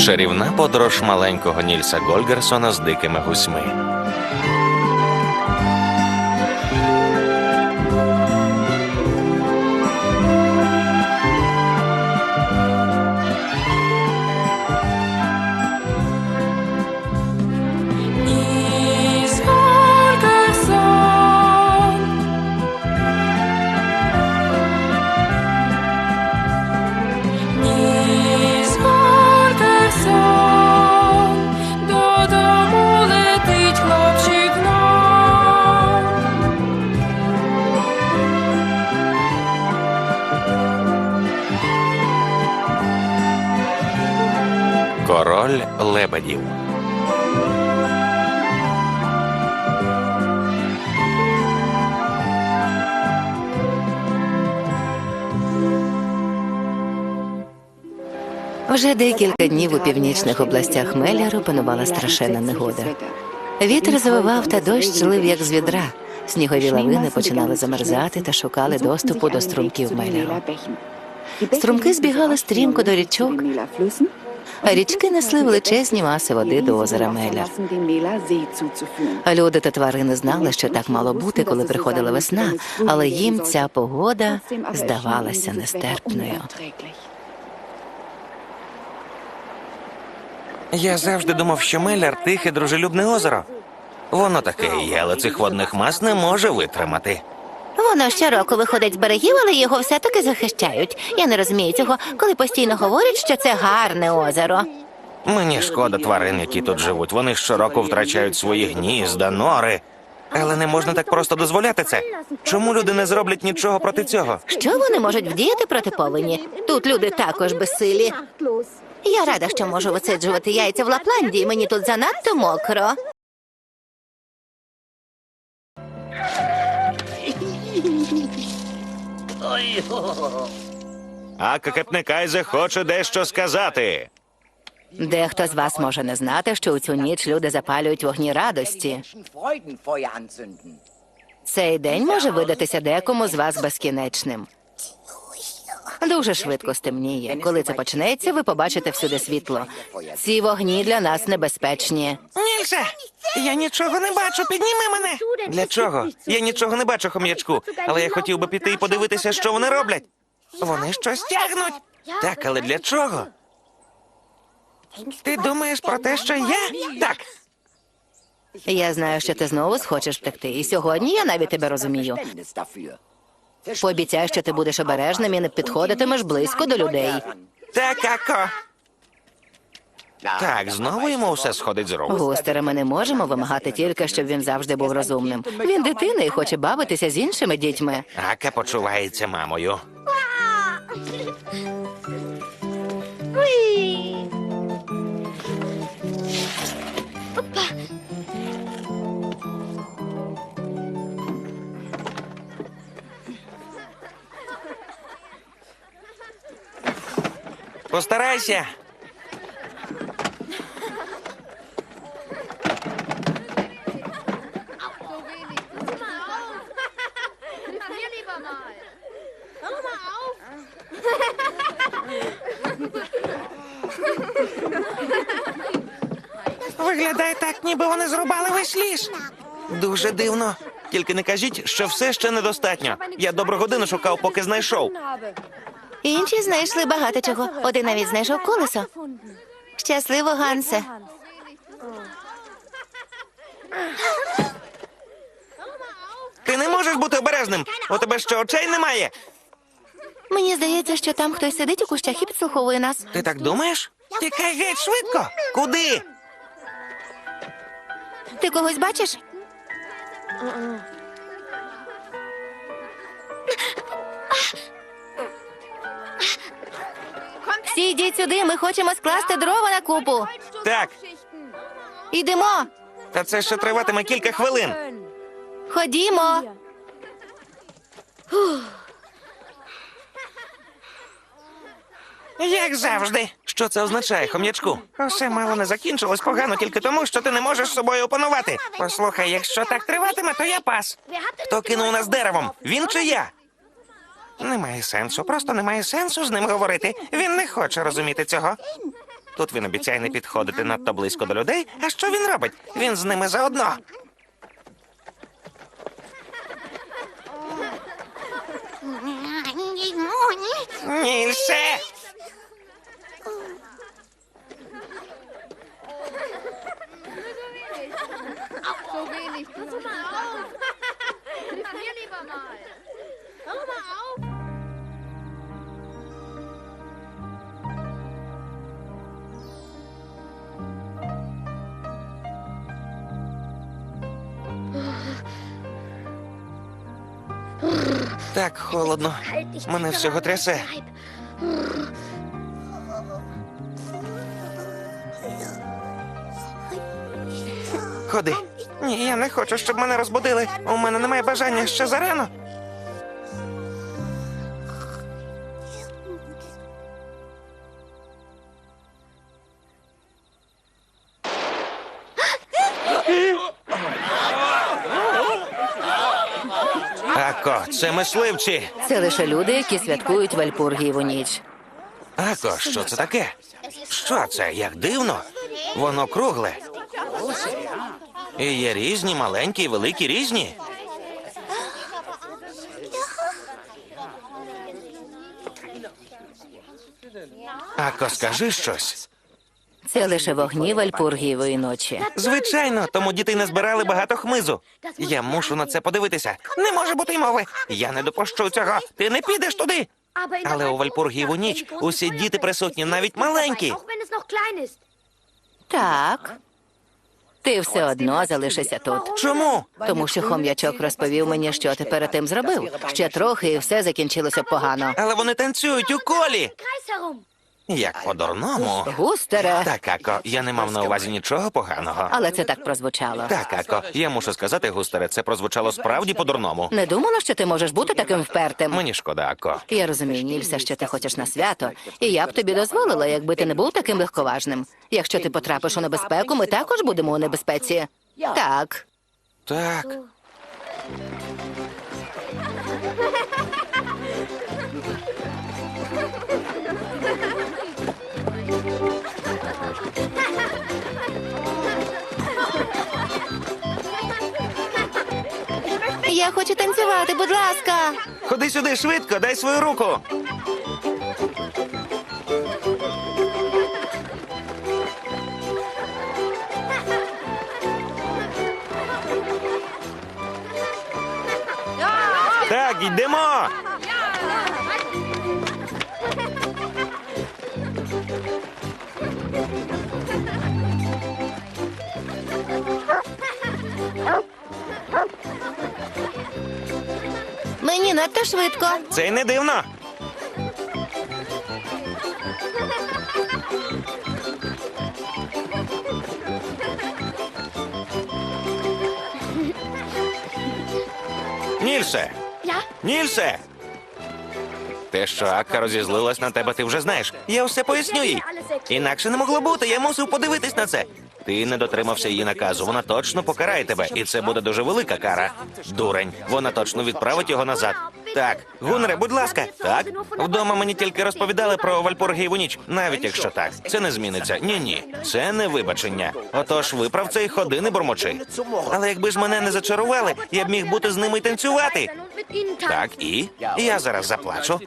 Чарівна подорож маленького Нільса Гольгерсона з дикими гусьми. Король лебедів. Вже декілька днів у північних областях Меляру панувала страшенна негода. Вітер завивав та дощ лив як з відра. Снігові лавини починали замерзати та шукали доступу до струмків Меляру. Струмки збігали стрімко до річок, річки несли величезні маси води до озера Меляр. А люди та тварини знали, що так мало бути, коли приходила весна, але їм ця погода здавалася нестерпною. Я завжди думав, що Меляр тихе дружелюбне озеро. Воно таке є, але цих водних мас не може витримати. Воно щороку виходить з берегів, але його все-таки захищають. Я не розумію цього, коли постійно говорять, що це гарне озеро. Мені шкода тварин, які тут живуть. Вони щороку втрачають свої гнізда, нори. Але не можна так просто дозволяти це. Чому люди не зроблять нічого проти цього? Що вони можуть вдіяти проти повені? Тут люди також безсилі. Я рада, що можу висиджувати яйця в Лапландії. Мені тут занадто мокро. А Кайзе хоче дещо сказати. Дехто з вас може не знати, що у цю ніч люди запалюють вогні радості. Цей день може видатися декому з вас безкінечним. Дуже швидко стемніє. Коли це почнеться, ви побачите всюди світло. Ці вогні для нас небезпечні. Нільсе, я нічого не бачу. Підніми мене. Для чого? Я нічого не бачу, хом'ячку. Але я хотів би піти і подивитися, що вони роблять. Вони щось тягнуть. Так, але для чого? Ти думаєш про те, що я? Так. Я знаю, що ти знову схочеш втекти. І сьогодні я навіть тебе розумію. Пообіцяй, що ти будеш обережним і не підходитимеш близько до людей. Так, Ако. Так, знову йому все сходить з рук. Густера ми не можемо вимагати тільки, щоб він завжди був розумним. Він дитина і хоче бавитися з іншими дітьми. Ака почувається мамою. Постарайся. Виглядає так, ніби вони зрубали весь ліс. Дуже дивно. Тільки не кажіть, що все ще недостатньо. Я добру годину шукав, поки знайшов. Інші знайшли багато чого. Один навіть знайшов колесо. Щасливо, Гансе. Ти не можеш бути обережним. У тебе що очей немає? Мені здається, що там хтось сидить у кущах і підслуховує нас. Ти так думаєш? Тікай геть швидко. Куди? Ти когось бачиш? Всі йдіть сюди, ми хочемо скласти дрова на купу. Так, Йдемо, та це ще триватиме кілька хвилин. ходімо. Як завжди. Що це означає, хом'ячку? Усе мало не закінчилось погано тільки тому, що ти не можеш собою опанувати. Послухай, якщо так триватиме, то я пас. Хто кинув нас деревом? Він чи я? Немає сенсу, просто немає сенсу з ним говорити. Він не хоче розуміти цього. Тут він обіцяє не підходити надто близько до людей. А що він робить? Він з ними заодно. Нільсе! So wenig. Hier lieber mal. Так холодно. Мене всього трясе. Ходи. Ні, я не хочу, щоб мене розбудили. У мене немає бажання ще зарано. Це мисливці. Це лише люди, які святкують Вальпургієву ніч. Ако, що це таке? Що це? Як дивно? Воно кругле. І є різні, маленькі, і великі різні. Ако, скажи щось. Це лише вогні Вальпургієвої ночі. Звичайно, тому діти не збирали багато хмизу. Я мушу на це подивитися. Не може бути й мови. Я не допущу цього. Ти не підеш туди. Але у Вальпургієву ніч усі діти присутні, навіть маленькі. Так. Ти все одно залишишся тут. Чому? Тому що хом'ячок розповів мені, що ти перед тим зробив. Ще трохи, і все закінчилося б погано. Але вони танцюють у колі. Як по-дурному. Густере. Так, Ако, я не мав на увазі нічого поганого. Але це так прозвучало. Так, Ако, я мушу сказати, Густере, це прозвучало справді по-дурному. Не думала, що ти можеш бути таким впертим. Мені шкода, Ако. Я розумію, Нільсе, що ти хочеш на свято, і я б тобі дозволила, якби ти не був таким легковажним. Якщо ти потрапиш у небезпеку, ми також будемо у небезпеці. Так. Так. Я хочу танцювати, будь ласка. Ходи сюди швидко, дай свою руку. Так, йдемо. Мені надто швидко. Це й не дивно. Нільсе! Нільсе! Те, що Акка розізлилась на тебе, ти вже знаєш. Я все поясню їй. Інакше не могло бути, я мусив подивитись на це. Ти не дотримався її наказу. Вона точно покарає тебе, і це буде дуже велика кара. Дурень, вона точно відправить його назад. Так, Гунере, будь ласка, так. Вдома мені тільки розповідали про Вальпургієву ніч. Навіть якщо так, це не зміниться. Ні, ні, це не вибачення. Отож, виправ це і ходи, не бормочи. Але якби ж мене не зачарували, я б міг бути з ними й танцювати. Так, і я зараз заплачу.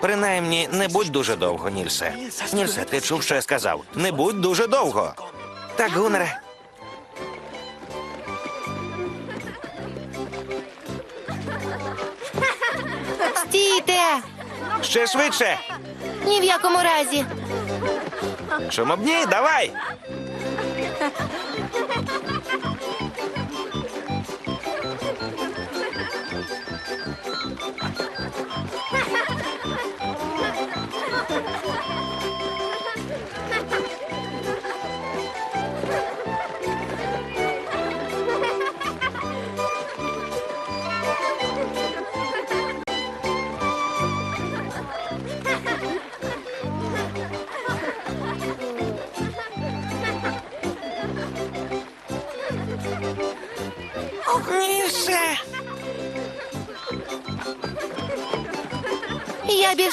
Принаймні, не будь дуже довго, Нільсе. Нільсе, ти чув, що я сказав? Не будь дуже довго. Так, Гунере. Стійте! Ще швидше. Ні в якому разі. Шумобні, давай.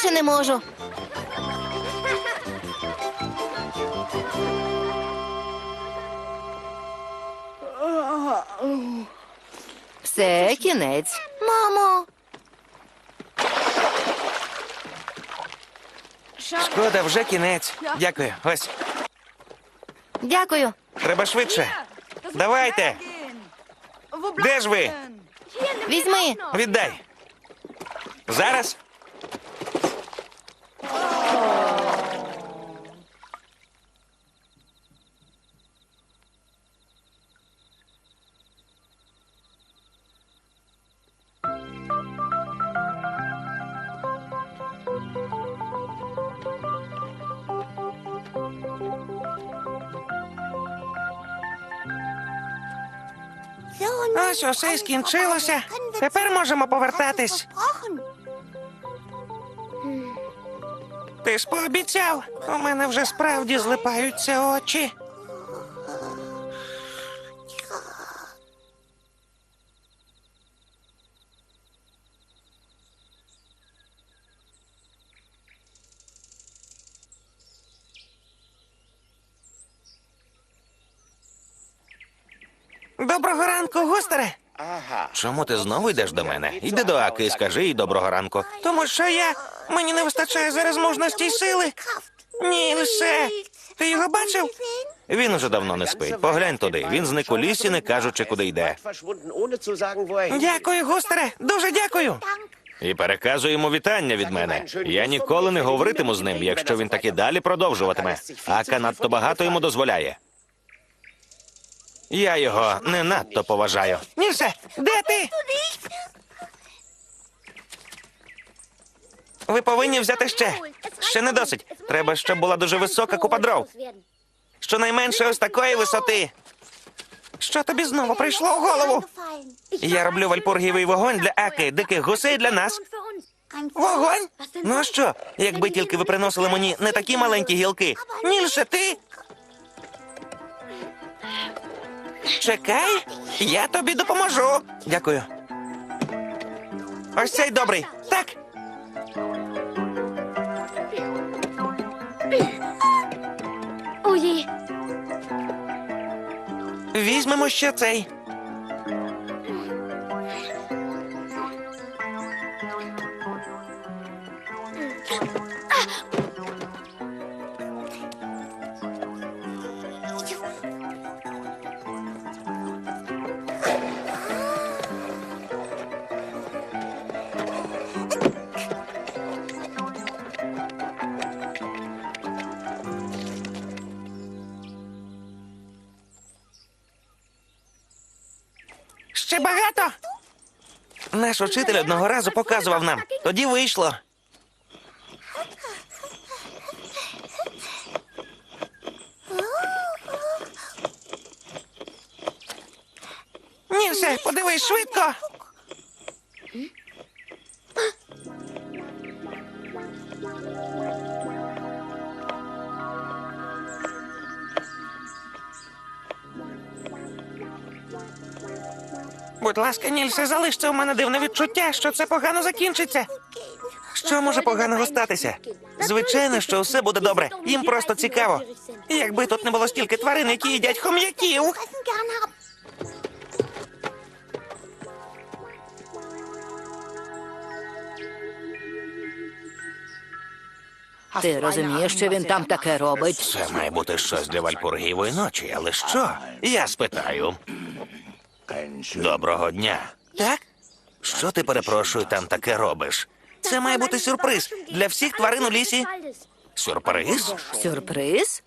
більше не можу. Все кінець. Мамо. Шкода, вже кінець. Дякую. Ось. Дякую. Треба швидше. Давайте. Де ж ви? Візьми. Віддай. Зараз. Ось усе скінчилося. Тепер можемо повертатись. Ти ж пообіцяв. У мене вже справді злипаються очі. Чому ти знову йдеш до мене? Йди до Аки і скажи їй доброго ранку. Тому що я. Мені не вистачає зараз мужності й сили. Ні, лише. Ти його бачив? Він уже давно не спить. Поглянь туди. Він зник у лісі, не кажучи, куди йде. Дякую, густере. Дуже дякую. І переказуй йому вітання від мене. Я ніколи не говоритиму з ним, якщо він так і далі продовжуватиме. Ака надто багато йому дозволяє. Я його не надто поважаю. Нільсе, де ти? Ви повинні взяти ще. Ще не досить. Треба, щоб була дуже висока купа дров. Щонайменше ось такої висоти. Що тобі знову прийшло в голову? Я роблю вальпургівий вогонь для Аки, диких гусей для нас. Вогонь? Ну а що, якби тільки ви приносили мені не такі маленькі гілки. Нільше ти. Чекай, я тобі допоможу. Дякую. Ось цей добрий. Так. Ой, Візьмемо ще цей. Багато. Наш учитель одного разу показував нам. Тоді вийшло. Нільсе, подивись швидко. Будь ласка, Нільсе, залиште у мене дивне відчуття, що це погано закінчиться. Що може поганого статися? Звичайно, що все буде добре. Їм просто цікаво. Якби тут не було стільки тварин, які їдять хом'яків. Ти розумієш, що він там таке робить? Це має бути щось для Вальпургієвої ночі, але що? Я спитаю. Доброго дня. Так? Що ти перепрошую там таке робиш? Це має бути сюрприз для всіх тварин у лісі. Сюрприз? Сюрприз?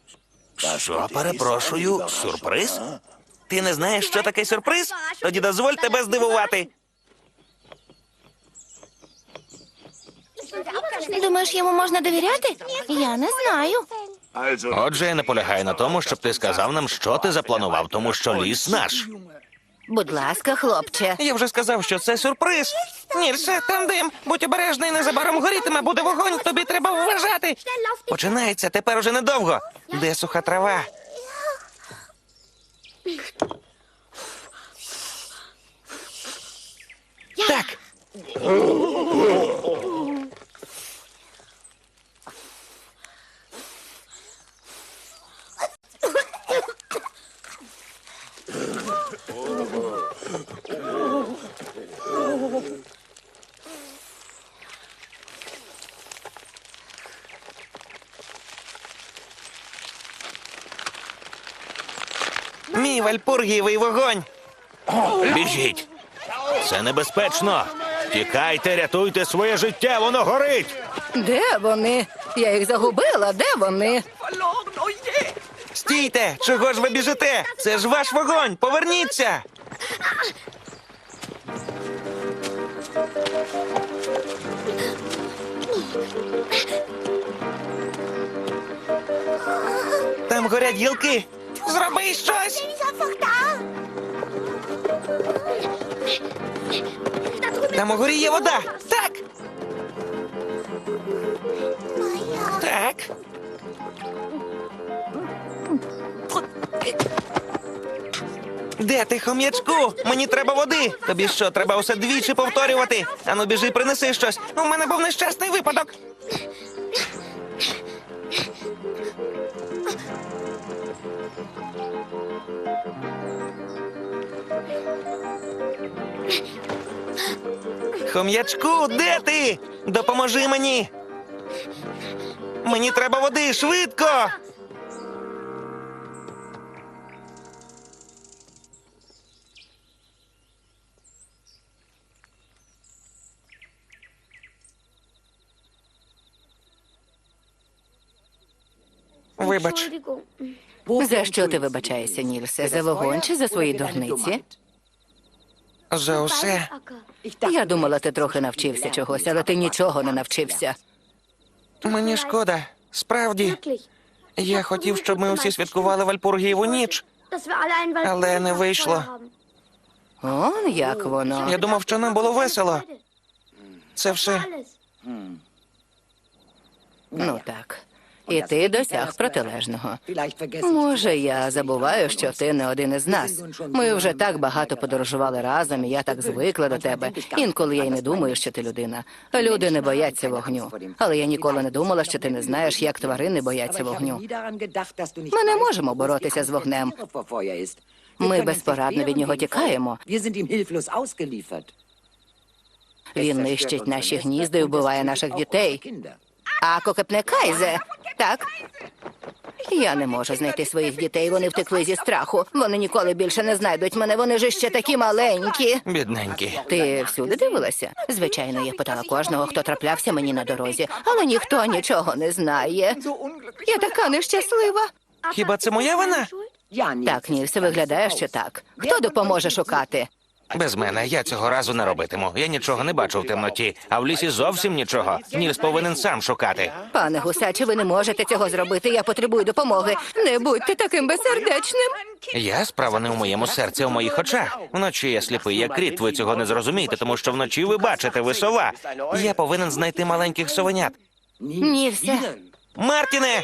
Що перепрошую? Сюрприз? Ти не знаєш, що таке сюрприз? Тоді дозволь тебе здивувати. Думаєш, йому можна довіряти? Я не знаю. Отже, я наполягаю на тому, щоб ти сказав нам, що ти запланував, тому що ліс наш. Будь ласка, хлопче. Я вже сказав, що це сюрприз. Нільсе, там дим. Будь обережний, незабаром горітиме, буде вогонь, тобі треба вважати. Починається тепер уже недовго. Де суха трава? Так. Мій вальпургієвий вогонь. Біжіть. Це небезпечно. Тікайте, рятуйте своє життя, воно горить. Де вони? Я їх загубила, де вони? Стійте! Чого ж ви біжите? Це ж ваш вогонь! Поверніться! Гілки. Зроби щось! Там угорі є вода. Так. Так. Де ти, хом'ячку? Мені треба води. Тобі що, треба усе двічі повторювати? Ану, біжи, принеси щось. У мене був нещасний випадок. Хом'ячку, де ти? Допоможи мені. Мені треба води, швидко. Вибач, За що ти вибачаєшся, Нільсе? За вогонь чи за свої дурниці? за усе. Я думала, ти трохи навчився чогось, але ти нічого не навчився. Мені шкода. Справді, я хотів, щоб ми усі святкували Вальпургієву ніч. але не вийшло. Он як воно. Я думав, що нам було весело. Це все. Ну так. І ти досяг протилежного. Може, я забуваю, що ти не один із нас. Ми вже так багато подорожували разом, і я так звикла до тебе. Інколи я й не думаю, що ти людина. Люди не бояться вогню. Але я ніколи не думала, що ти не знаєш, як тварини бояться вогню. Ми не можемо боротися з вогнем. Ми безпорадно від нього тікаємо. Він нищить наші гнізда і вбиває наших дітей. А кокепне Кайзе, так? Я не можу знайти своїх дітей. Вони втекли зі страху. Вони ніколи більше не знайдуть мене. Вони ж ще такі маленькі. Бідненькі. Ти всюди дивилася? Звичайно, я питала кожного, хто траплявся мені на дорозі, але ніхто нічого не знає. Я така нещаслива. Хіба це моя вина? Так, Нільсе, виглядає, що так. Хто допоможе шукати? Без мене я цього разу не робитиму. Я нічого не бачу в темноті, а в лісі зовсім нічого. Нільс повинен сам шукати. Пане гусаче, ви не можете цього зробити. Я потребую допомоги. Не будьте таким безсердечним. Я справа не у моєму серці, а у моїх очах. Вночі я сліпий, як кріт. Ви цього не зрозумієте, тому що вночі ви бачите, ви сова. Я повинен знайти маленьких совенят. Нільсе. Мартіне!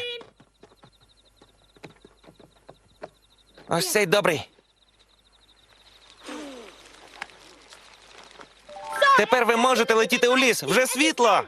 Ось цей добрий. Тепер ви можете летіти у ліс. Вже світло.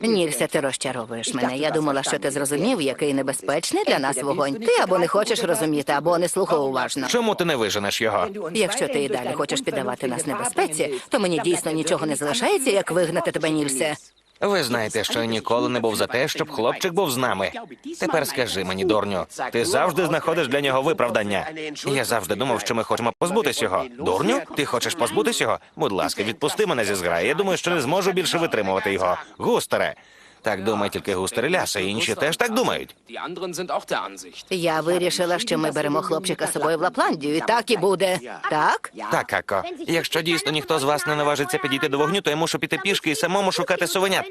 Нільсе, ти розчаровуєш мене. Я думала, що ти зрозумів, який небезпечний для нас вогонь. Ти або не хочеш розуміти, або не слухав уважно. Чому ти не виженеш його? Якщо ти і далі хочеш піддавати нас небезпеці, то мені дійсно нічого не залишається, як вигнати тебе, Нільсе. Ви знаєте, що я ніколи не був за те, щоб хлопчик був з нами. Тепер скажи мені, дурню, ти завжди знаходиш для нього виправдання. Я завжди думав, що ми хочемо позбутись його. Дурню, ти хочеш позбутись його? Будь ласка, відпусти мене зі зграї. Я думаю, що не зможу більше витримувати його. Густере. Так думає тільки густер ляса, інші теж так думають. Я вирішила, що ми беремо хлопчика з собою в Лапландію, і так і буде. Так? Так, Како. Якщо дійсно ніхто з вас не наважиться підійти до вогню, то я мушу піти пішки і самому шукати совенят.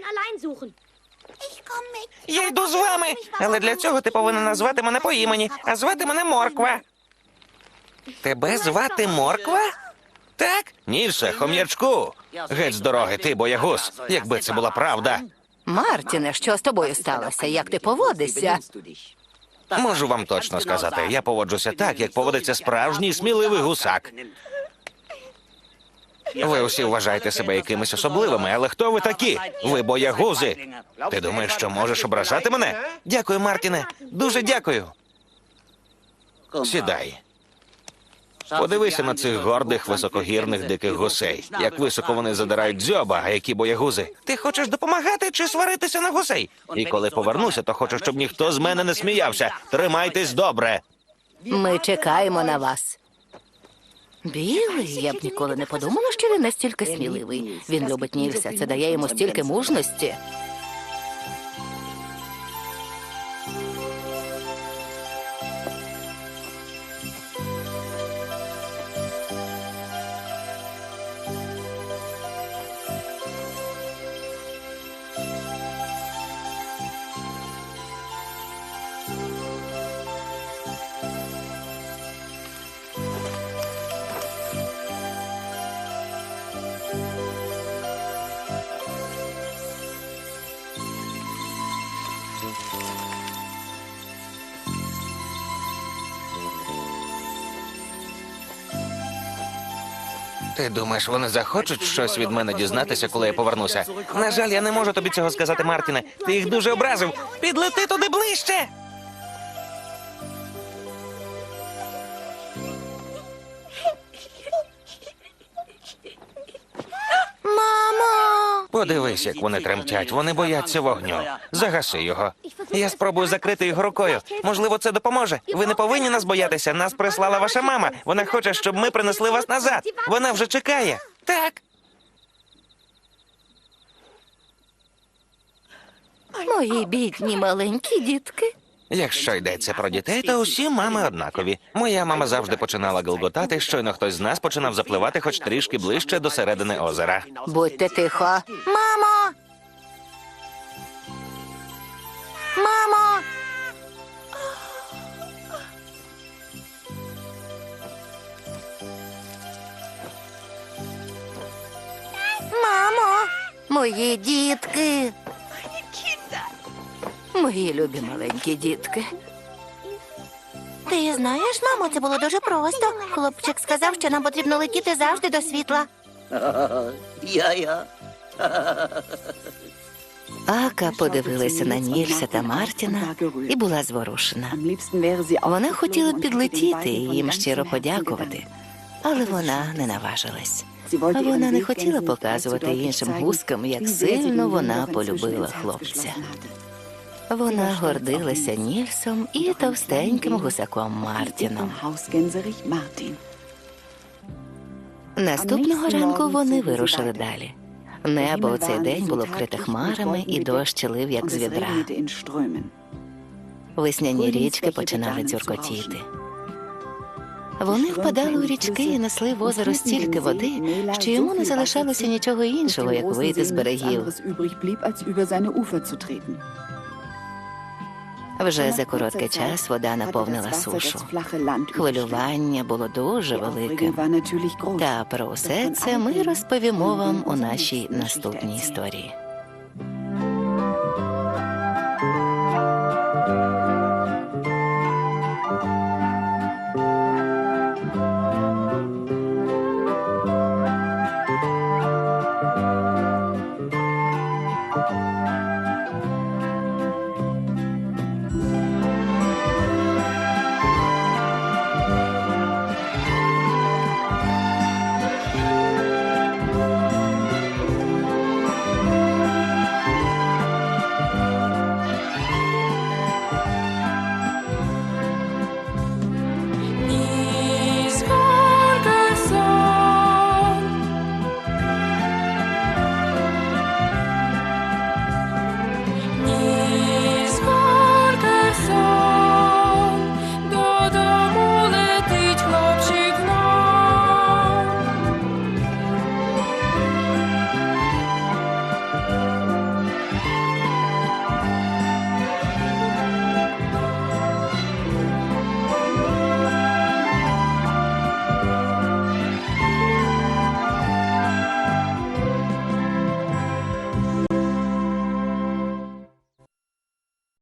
Я йду з вами, але для цього ти повинен назвати мене по імені, а звати мене Морква. Тебе звати Морква? Так? Нільше, хом'ячку. Геть з дороги, ти боягуз. Якби це була правда. Мартіне, що з тобою сталося? Як ти поводишся? Можу вам точно сказати, я поводжуся так, як поводиться справжній сміливий гусак. Ви усі вважаєте себе якимись особливими, але хто ви такі? Ви боягузи. Ти думаєш, що можеш ображати мене? Дякую, Мартіне. Дуже дякую. Сідай. Подивися на цих гордих високогірних диких гусей. Як високо вони задирають дзьоба, а які боягузи. Ти хочеш допомагати чи сваритися на гусей? І коли повернуся, то хочу, щоб ніхто з мене не сміявся. Тримайтесь добре. Ми чекаємо на вас. Білий, я б ніколи не подумала, що він настільки сміливий. Він любить Нільса, це дає йому стільки мужності. Ти думаєш, вони захочуть щось від мене дізнатися, коли я повернуся? На жаль, я не можу тобі цього сказати, Мартіне. Ти їх дуже образив. Підлети туди ближче. Подивись, як вони тремтять. Вони бояться вогню. Загаси його. Я спробую закрити його рукою. Можливо, це допоможе. Ви не повинні нас боятися. Нас прислала ваша мама. Вона хоче, щоб ми принесли вас назад. Вона вже чекає. Так. Мої бідні маленькі дітки. Якщо йдеться про дітей, то усі мами однакові. Моя мама завжди починала гелготати, щойно хтось з нас починав запливати хоч трішки ближче до середини озера. Будьте тихо. Мамо! Мамо! Мамо! Мої дітки. Мої любі маленькі дітки. Ти знаєш, мамо, це було дуже просто. Хлопчик сказав, що нам потрібно летіти завжди до світла. Ja. Ака подивилася на Нільса та Мартіна і була зворушена. Вона хотіла підлетіти і їм щиро подякувати, але вона не наважилась. Вона не хотіла показувати іншим гускам, як сильно вона полюбила хлопця. Вона гордилася Нільсом і товстеньким гусаком Мартіном. Наступного ранку вони вирушили далі. Небо у цей день було вкрите хмарами, і дощ лив, як з відра. Весняні річки починали дзюркотіти. Вони впадали у річки і несли в озеро стільки води, що йому не залишалося нічого іншого, як вийти з берегів. Вже за короткий час вода наповнила сушу. Хвилювання було дуже великим. Та про усе це ми розповімо вам у нашій наступній історії.